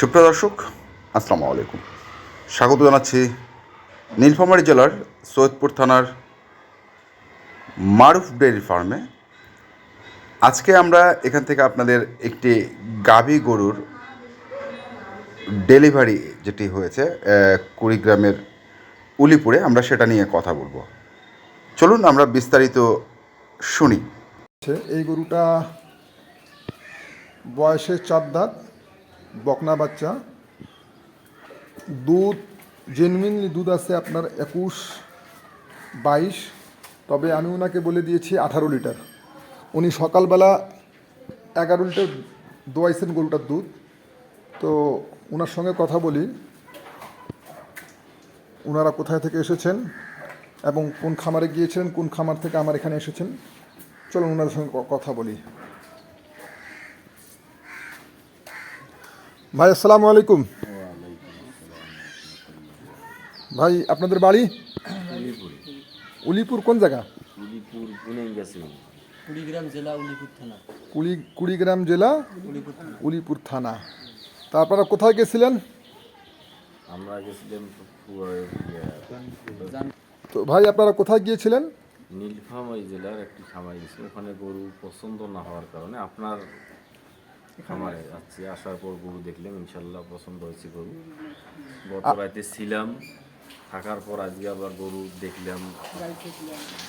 সুপ্রিয় দর্শক, আসসালামু আলাইকুম। স্বাগত জানাচ্ছি নীলফামারী জেলার সৈয়দপুর থানার মারুফ ডেয়ারি ফার্মে। আজকে আমরা এখান থেকে আপনাদের একটি গাভী গরুর ডেলিভারি যেটি হয়েছে কুড়িগ্রামের উলিপুরে, আমরা সেটা নিয়ে কথা বলব। চলুন আমরা বিস্তারিত শুনি। এই গরুটা বয়সে চার দাঁত বকনা বাচ্চা। দুধ জেনুইনলি দুধ আছে আপনার একুশ, বাইশ, তবে আমি ওনাকে বলে দিয়েছি আঠারো লিটার। উনি সকালবেলা এগারো লিটার দোয়াইছেন গরুটার দুধ। তো ওনার সঙ্গে কথা বলি। ওনারা কোথায় থেকে এসেছেন এবং কোন খামারে গিয়েছিলেন, কোন খামার থেকে আমার এখানে এসেছেন। চলুন ওনাদের সঙ্গে কথা বলি। ভাই আসসালামু আলাইকুম। ভাই আপনাদের বাড়ি? উলিপুর। কোন জায়গা? উলিপুর গেছে কুড়িগ্রাম জেলা উলিপুর থানা। কুড়ি কুড়িগ্রাম জেলা? উলিপুর থানা। উলিপুর থানা। কোথায় গেছিলেন? আমরা গেছিলাম তো ভাই আপনারা কোথায় গিয়েছিলেন? নীলফামারী জেলার একটি খামারে গেছি ওখানে গরু পছন্দ না হওয়ার কারণে আপনার খামারে যাচ্ছি আসার পর গরু দেখলাম ইনশাল্লাহ পছন্দ হয়েছে গরু। গত রাতে ছিলাম থাকার পর আজকে আবার গরু দেখলাম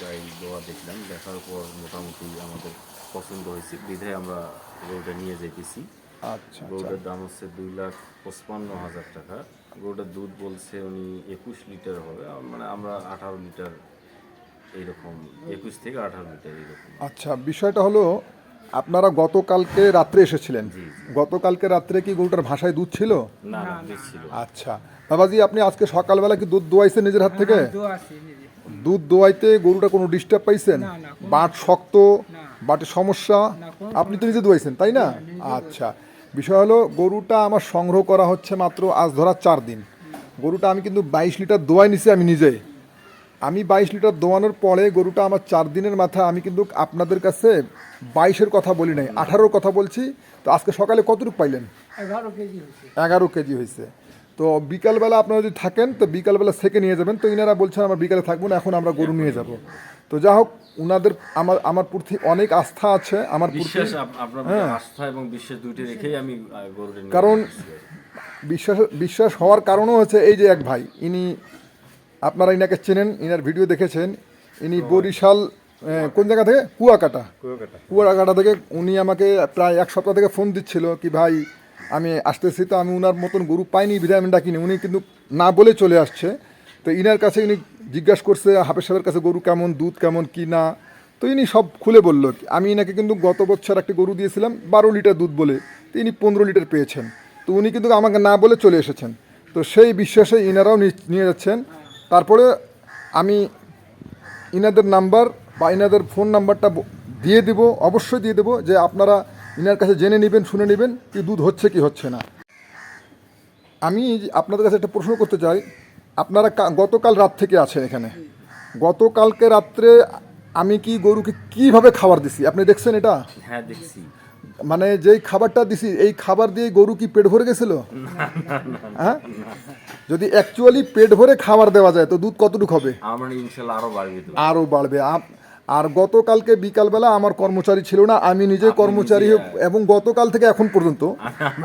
গাই দোয়া দেখলাম দেখার পর মোটামুটি আমাদের পছন্দ হয়েছে। বিধায় আমরা গরুটা নিয়ে যেতেছি আচ্ছা আচ্ছা। গরুটার দাম হচ্ছে দুই লাখ পঁচপান্ন হাজার টাকা। গরুটার দুধ বলছে উনি একুশ লিটার হবে মানে আমরা আঠারো লিটার এইরকম একুশ থেকে আঠারো লিটার এইরকম আচ্ছা বিষয়টা হলো আপনারা গতকালকে রাত্রে এসেছিলেন। গতকালকে রাত্রে কি গরুটার ভাষায় দুধ ছিল? না না দুধ ছিল। আচ্ছা। বাবাজি আপনি আজকে সকালবেলা কি দুধ দোয়াইছেন নিজের হাত থেকে? তো আছে নিজে। দুধ দোয়াইতে গরুটা কোনো ডিস্টার্ব পাইছেন? না, না, কোনো- বাট শক্ত বাটের সমস্যা? কোনো আপনি তো নিজে দোয়াইছেন তাই না? আচ্ছা। বিষয় হলো গরুটা আমার সংগ্রহ করা হচ্ছে মাত্র আজ ধরা চার দিন। গরুটা আমি কিন্তু বাইশ লিটার দোয়াই নিছি আমি নিজে। আমি বাইশ লিটার দোয়ানোর পরে গরুটা আমার চার দিনের মাথা আমি কিন্তু আপনাদের কাছে বাইশের কথা বলি নাই আঠারোর কথা বলছি। তো আজকে সকালে কতটুকু পাইলেন? এগারো কেজি হয়েছে। এগারো কেজি হয়েছে। তো বিকালবেলা আপনারা যদি থাকেন তো বিকালবেলা থেকে নিয়ে যাবেন। তো ইনারা বলছেন আমরা বিকালে থাকব না এখন আমরা গরু নিয়ে যাব। তো যা হোক উনাদের আমার আমার প্রতি অনেক আস্থা আছে আমার আপ- আস্থা এবং বিশ্বাস দুইটি রেখেই আমি কারণ বিশ্বাস বিশ্বাস হওয়ার কারণও হচ্ছে এই যে এক ভাই ইনি আপনারা ইনাকে চেনেন ইনার ভিডিও দেখেছেন। ইনি বরিশাল কোন জায়গা থেকে? কুয়াকাটা। কুয়াকাটা। থেকে উনি আমাকে প্রায় এক সপ্তাহ থেকে ফোন দিচ্ছিল কি ভাই আমি আসতেছি তো আমি উনার মতন গরু পাইনি আমি ডাকিনি উনি কিন্তু না বলে চলে আসছে। তো ইনার কাছে ইনি জিজ্ঞাসা করছে হাফেজ সাহেবের কাছে গরু কেমন দুধ কেমন কি না? তো ইনি সব খুলে বলল আমি ইনাকে কিন্তু গত বছর একটি গরু দিয়েছিলাম বারো লিটার দুধ বলে তো ইনি পনেরো লিটার পেয়েছেন। তো উনি কিন্তু আমাকে না বলে চলে এসেছেন। তো সেই বিশ্বাসে ইনারাও নিয়ে যাচ্ছেন। তারপরে আমি ইনাদের নাম্বার বা ইনাদের ফোন নাম্বারটা দিয়ে দেবো অবশ্যই দিয়ে দেবো যে আপনারা ইনার কাছে জেনে নেবেন শুনে নেবেন কি দুধ হচ্ছে কি হচ্ছে না। আমি আপনাদের কাছে একটা প্রশ্ন করতে চাই আপনারা গতকাল রাত থেকে আছেন এখানে। গতকালকে রাত্রে আমি কি গরুকে কীভাবে খাবার দিছি? আপনি দেখছেন এটা? হ্যাঁ দেখছি। মানে যেই খাবারটা দিছি এই খাবার দিয়ে গরু কি পেট ভরে গেছিল? হ্যাঁ? যদি অ্যাকচুয়ালি পেট ভরে খাবার দেওয়া যায় তো দুধ কতটুকু হবে? আমার ইনশাল্লাহ আরও বাড়বে আরও বাড়বে। আপ- আর গতকালকে বিকালবেলা আমার কর্মচারী ছিল না আমি নিজে কর্মচারী এবং গতকাল থেকে এখন পর্যন্ত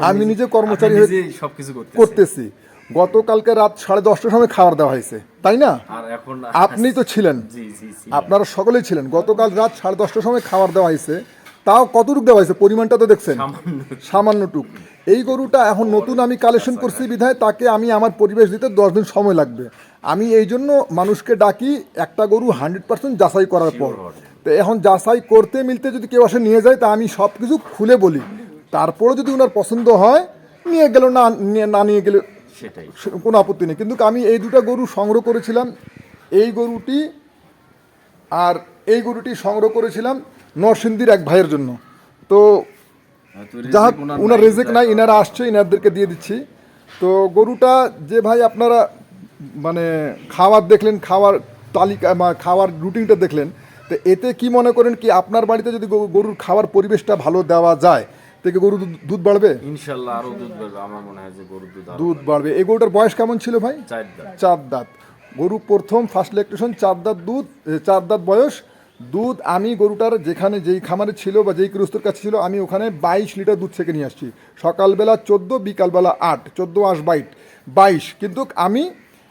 আমি নিজে কর্মচারী হয়ে সবকিছু করতেছি। গতকালকে রাত সাড়ে দশটার সময় খাবার দেওয়া হয়েছে তাই না? আপনি তো ছিলেন। আপনারা সকলেই ছিলেন। গতকাল রাত সাড়ে দশটার সময় খাবার দেওয়া হয়েছে। তাও কতটুকু দেওয়া হয়েছে? পরিমাণটা তো দেখছেন। সামান্যটুক এই গরুটা এখন নতুন আমি কালেকশন করছি বিধায় তাকে আমি আমার পরিবেশ দিতে দশ দিন সময় লাগবে। আমি এই জন্য মানুষকে ডাকি একটা গরু হান্ড্রেড পার্সেন্ট যাচাই করার পর। তো এখন যাচাই করতে মিলতে যদি কেউ আসে নিয়ে যায় তা আমি সব কিছু খুলে বলি। তারপরে যদি ওনার পছন্দ হয় নিয়ে গেল না নিয়ে- না নিয়ে গেলে সেটাই। কোনো আপত্তি নেই। কিন্তু আমি এই দুটো গরু সংগ্রহ করেছিলাম। এই গরুটি আর এই গরুটি সংগ্রহ করেছিলাম। নরসিংদীর এক ভাইয়ের জন্য। তো যা ওনার রেজেক নাই ইনারা আসছে ইনারদেরকে দিয়ে দিচ্ছি। তো গরুটা যে ভাই আপনারা মানে খাওয়ার দেখলেন খাওয়ার তালিকা খাওয়ার রুটিনটা দেখলেন তো এতে কি মনে করেন কি আপনার বাড়িতে যদি গরুর খাওয়ার পরিবেশটা ভালো দেওয়া যায় থেকে গরু দুধ- বাড়বে? ইনশাল্লাহ আরও দুধ বেরবে আমার মনে হয় যে গরুর দুধ দুধ বাড়বে। এই গরুটার বয়স কেমন ছিল ভাই? চার দাঁত। চার দাঁত। গরু প্রথম ফার্স্ট ল্যাকটেশন চার দাঁত দুধ চার দাঁত বয়স। দুধ আমি গরুটার যেখানে যেই খামারে ছিল বা যেই গৃহস্থর কাছে ছিল, আমি ওখানে বাইশ লিটার দুধ থেকে নিয়ে আসছি। সকালবেলা চোদ্দ, বিকালবেলা আট, চোদ্দ আস বাইট, বাইশ। কিন্তু আমি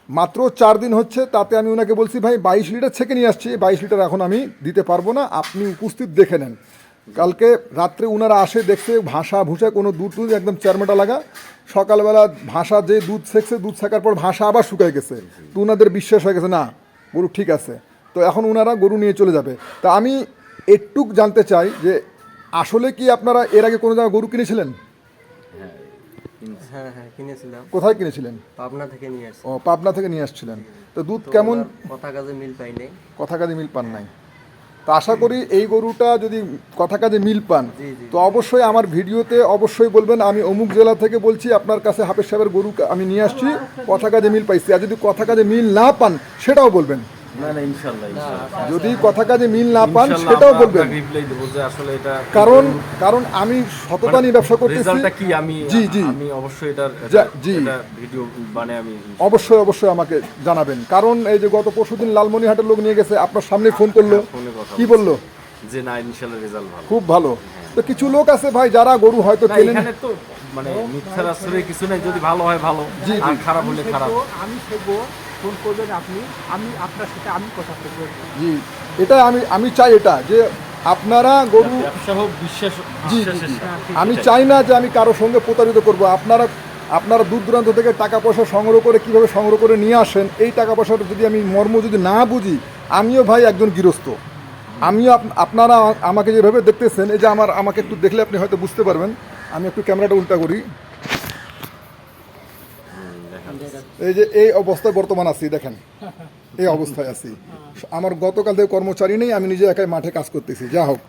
মাত্র চার দিন হচ্ছে তাতে আমি ওনাকে বলছি, ভাই, বাইশ লিটার থেকে নিয়ে আসছি, বাইশ লিটার এখন আমি দিতে পারব না, আপনি উপস্থিত দেখে নেন। কালকে রাত্রে ওনারা আসে, দেখছে ভাষা ভুষা, কোনো দুধ টুধ একদম চারমেটা লাগা। সকালবেলা ভাষা যে দুধ সেকছে দুধ সেকার পর ভাষা আবার শুকায় গেছে। তো ওনাদের বিশ্বাস হয়ে গেছে, না, গরু ঠিক আছে। তো এখন ওনারা গরু নিয়ে চলে যাবে। তা আমি একটুক জানতে চাই যে আসলে কি আপনারা এর আগে কোনো জায়গায় গরু কিনেছিলেন? হ্যাঁ হ্যাঁ কিনেছিলাম। কোথায় কিনেছিলেন? পাবনা থেকে নিয়ে আসছি। ও পাবনা থেকে নিয়ে আসছিলেন। তো দুধ কেমন? কথা কাজে মিল পাই নাই। কথা কাজে মিল পান নাই। তো আশা করি এই গরুটা যদি কথা কাজে মিল পান। তো অবশ্যই আমার ভিডিওতে অবশ্যই বলবেন আমি অমুক জেলা থেকে বলছি আপনার কাছে হাফেজ সাহেবের গরু আমি নিয়ে আসছি কথা কাজে মিল পাইছি। আর যদি কথা কাজে মিল না পান সেটাও বলবেন। ইনশাল্লাহ যদি কথা কাজে মিল না পান সেটাও বলবেন। আপনাকে reply দেবো যে আসলে এটা কারণ কারণ আমি সততা নিয়ে ব্যবসা করতেছি। কি? আমি জি জি। আমি অবশ্যই এটার জি। ভিডিও মানে আমি অবশ্যই অবশ্যই আমাকে জানাবেন। কারণ এই যে গত পরশুদিন লালমনিহাটের লোক নিয়ে গেছে আপনার সামনে ফোন করল। কি। বলল? যে না ইনশাল্লাহ রেজাল্ট ভালো। খুব ভালো। তো কিছু লোক আছে ভাই যারা গরু হয়তো না কেনেন এখানে তো মানে মিথ্যার আশ্রয়ে কিছু নেই যদি ভালো হয় ভালো আর খারাপ হলে খারাপ। আমি সেগো ফোন করবেন আপনি আমি আপনার সাথে আমি কথা বলব। জি এটা আমি আমি চাই এটা যে আপনারা গরু বিশ্বাস জি। আমি চাই না যে আমি কারও সঙ্গে প্রতারিত করব। আপনারা আপনারা দূর দূরান্ত থেকে টাকা পয়সা সংগ্রহ করে কীভাবে সংগ্রহ করে নিয়ে আসেন এই টাকা পয়সাটা যদি আমি মর্ম যদি না বুঝি আমিও ভাই একজন গৃহস্থ। আমিও আপ- আপনারা আমাকে যেভাবে দেখতেছেন এই যে আমার আমাকে একটু দেখলে আপনি হয়তো বুঝতে পারবেন। আমি একটু ক্যামেরাটা উল্টা করি। এই যে এই অবস্থায় বর্তমান আছি, দেখেন। এই অবস্থায় আছি। আমার গতকাল থেকে কর্মচারী নেই, আমি নিজে একাই মাঠে কাজ করতেছি। যা হোক,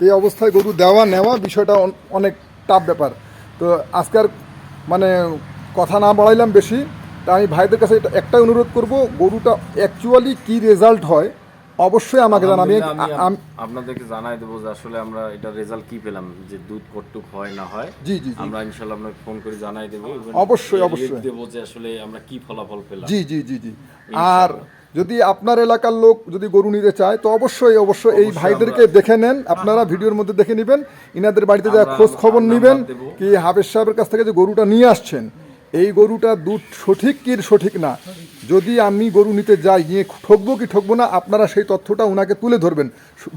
এই অবস্থায় গরু দেওয়া নেওয়া বিষয়টা অনেক টাফ ব্যাপার। তো আজকের মানে কথা না বাড়াইলাম বেশি, তা আমি ভাইদের কাছে একটাই অনুরোধ করব, গরুটা অ্যাকচুয়ালি কি রেজাল্ট হয় অবশ্যই আমাকে জানাবে। আমি আপনাদেরকে জানাই দেবো যে আসলে আমরা এটা রেজাল্ট কি পেলাম যে দুধ কতটুক হয় না হয়। জি জি আমরা ইনশাল্লাহ আপনাকে ফোন করে জানাই দেবো। অবশ্যই, অবশ্যই। দেবো যে আসলে আমরা কি ফলাফল পেলাম। জি জি জি জি। আর যদি আপনার এলাকার লোক যদি গরু নিতে চায় তো অবশ্যই অবশ্যই এই ভাইদেরকে দেখে নেন। আপনারা ভিডিওর মধ্যে দেখে নেবেন। ইনাদের বাড়িতে যা খোঁজ খবর নেবেন কি হাফেজ সাহেবের কাছ থেকে যে গরুটা নিয়ে আসছেন এই গরুটা দুধ সঠিক কি সঠিক না? যদি আমি গরু নিতে যাই নিয়ে ঠকবো কি ঠকবো না? আপনারা সেই তথ্যটা ওনাকে তুলে ধরবেন।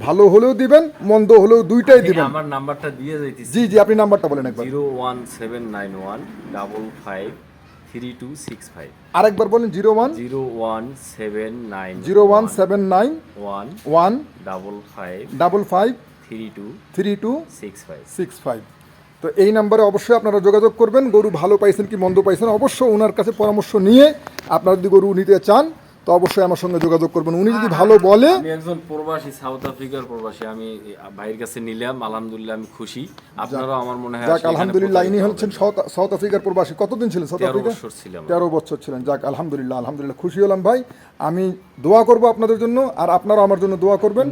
ভালো হলেও দিবেন মন্দ হলেও দুইটাই দিবেন। আমার নাম্বারটা দিয়ে যাইতেছি। জি জি আপনি নাম্বারটা বলেন একবার। Zero one seven nine one double five three two six five. আরেকবার বলেন zero one? Zero one seven nine zero one seven nine one one double five double five three two three two six five. Six five. তো এই নাম্বারে অবশ্যই আপনারা যোগাযোগ করবেন। গরু ভালো পাইছেন কি মন্দ পাইছেন অবশ্যই ওনার কাছে পরামর্শ নিয়ে আপনারা যদি গরু নিতে চান তো অবশ্যই আমার সঙ্গে যোগাযোগ করবেন। উনি যদি ভালো বলে আমি একজন প্রবাসী সাউথ আফ্রিকার প্রবাসী আমি ভাইয়ের কাছে নিলাম আলহামদুলিল্লাহ আমি খুশি। আপনারাও আমার মনে হয় যাক আলহামদুলিল্লাহ ইনি হচ্ছেন সাউথ আফ্রিকার প্রবাসী। কতদিন ছিলেন সাউথ আফ্রিকা বছর ছিলাম। তেরো বছর ছিলেন। যাক আলহামদুলিল্লাহ আলহামদুলিল্লাহ খুশি হলাম ভাই। আমি দোয়া করব আপনাদের জন্য আর আপনারাও আমার জন্য দোয়া করবেন।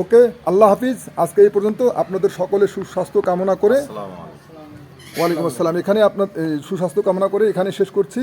ওকে আল্লাহ হাফিজ। আজকে এই পর্যন্ত আপনাদের সকলের সুস্বাস্থ্য কামনা করে আসসালামু আলাইকুম। ওয়ালাইকুম আসসালাম। এখানে আপনার সুস্বাস্থ্য কামনা করে এখানে শেষ করছি।